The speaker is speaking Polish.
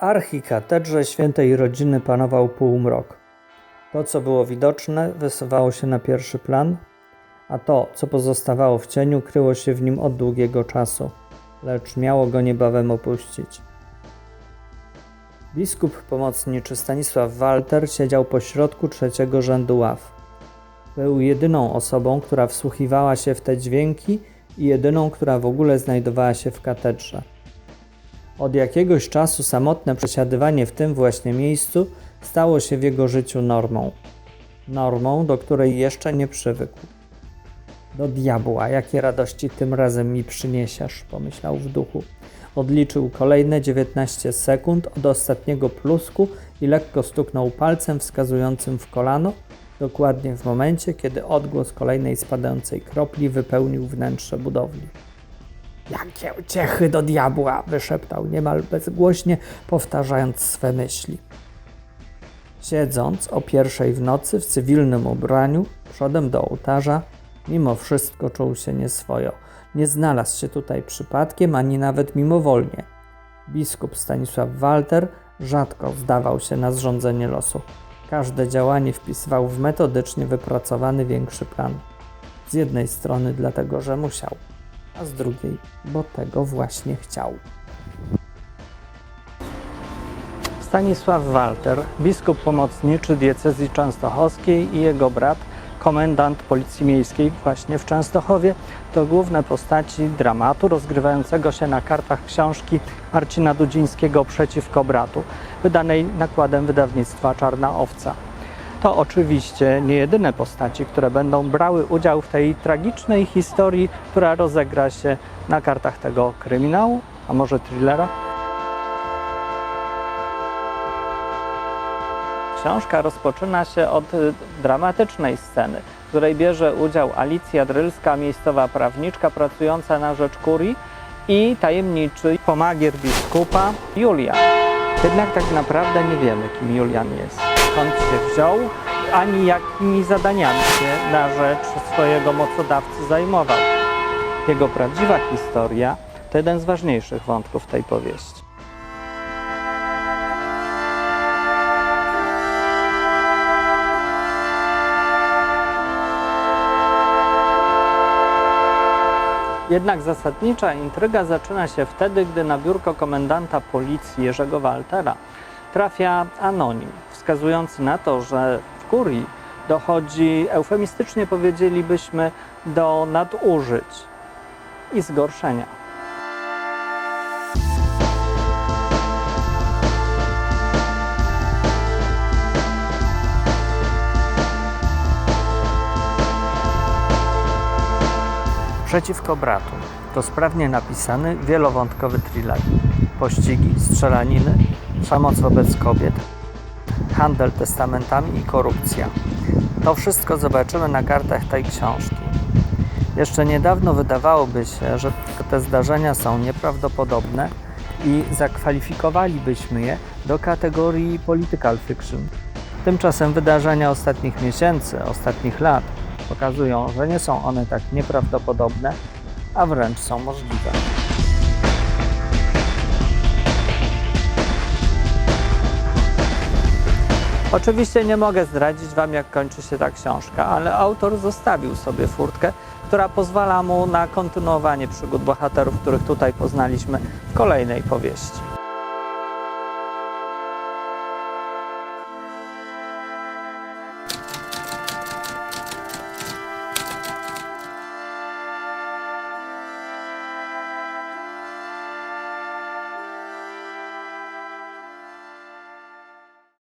Archikatedrze świętej rodziny panował półmrok. To, co było widoczne, wysuwało się na pierwszy plan, a to, co pozostawało w cieniu, kryło się w nim od długiego czasu, lecz miało go niebawem opuścić. Biskup pomocniczy Stanisław Walter siedział po środku trzeciego rzędu ław. Był jedyną osobą, która wsłuchiwała się w te dźwięki i jedyną, która w ogóle znajdowała się w katedrze. Od jakiegoś czasu samotne przesiadywanie w tym właśnie miejscu stało się w jego życiu normą. Normą, do której jeszcze nie przywykł. Do diabła, jakie radości tym razem mi przyniesiesz, pomyślał w duchu. Odliczył kolejne 19 sekund od ostatniego plusku i lekko stuknął palcem wskazującym w kolano, dokładnie w momencie, kiedy odgłos kolejnej spadającej kropli wypełnił wnętrze budowli. Jakie uciechy do diabła! wyszeptał niemal bezgłośnie, powtarzając swe myśli. Siedząc o pierwszej w nocy w cywilnym ubraniu, przodem do ołtarza, mimo wszystko czuł się nieswojo. Nie znalazł się tutaj przypadkiem, ani nawet mimowolnie. Biskup Stanisław Walter rzadko zdawał się na zrządzenie losu. Każde działanie wpisywał w metodycznie wypracowany większy plan. Z jednej strony dlatego, że musiał, a z drugiej, bo tego właśnie chciał. Stanisław Walter, biskup pomocniczy diecezji częstochowskiej i jego brat, komendant Policji Miejskiej właśnie w Częstochowie, to główne postaci dramatu rozgrywającego się na kartach książki Marcina Dudzińskiego Przeciwko bratu, wydanej nakładem wydawnictwa Czarna Owca. To oczywiście nie jedyne postaci, które będą brały udział w tej tragicznej historii, która rozegra się na kartach tego kryminału, a może thrillera. Książka rozpoczyna się od y, dramatycznej sceny, w której bierze udział Alicja Drylska, miejscowa prawniczka pracująca na rzecz kurii i tajemniczy pomagier biskupa Julian. Jednak tak naprawdę nie wiemy, kim Julian jest, skąd się wziął, ani jakimi zadaniami się na rzecz swojego mocodawcy zajmował. Jego prawdziwa historia to jeden z ważniejszych wątków tej powieści. Jednak zasadnicza intryga zaczyna się wtedy, gdy na biurko komendanta policji Jerzego Waltera trafia anonim, wskazujący na to, że w kurii dochodzi, eufemistycznie powiedzielibyśmy, do nadużyć i zgorszenia. Przeciwko bratu to sprawnie napisany, wielowątkowy thriller. Pościgi, strzelaniny, przemoc wobec kobiet, handel testamentami i korupcja. To wszystko zobaczymy na kartach tej książki. Jeszcze niedawno wydawałoby się, że te zdarzenia są nieprawdopodobne i zakwalifikowalibyśmy je do kategorii political fiction. Tymczasem wydarzenia ostatnich miesięcy, ostatnich lat pokazują, że nie są one tak nieprawdopodobne, a wręcz są możliwe. Oczywiście nie mogę zdradzić Wam, jak kończy się ta książka, ale autor zostawił sobie furtkę, która pozwala mu na kontynuowanie przygód bohaterów, których tutaj poznaliśmy w kolejnej powieści.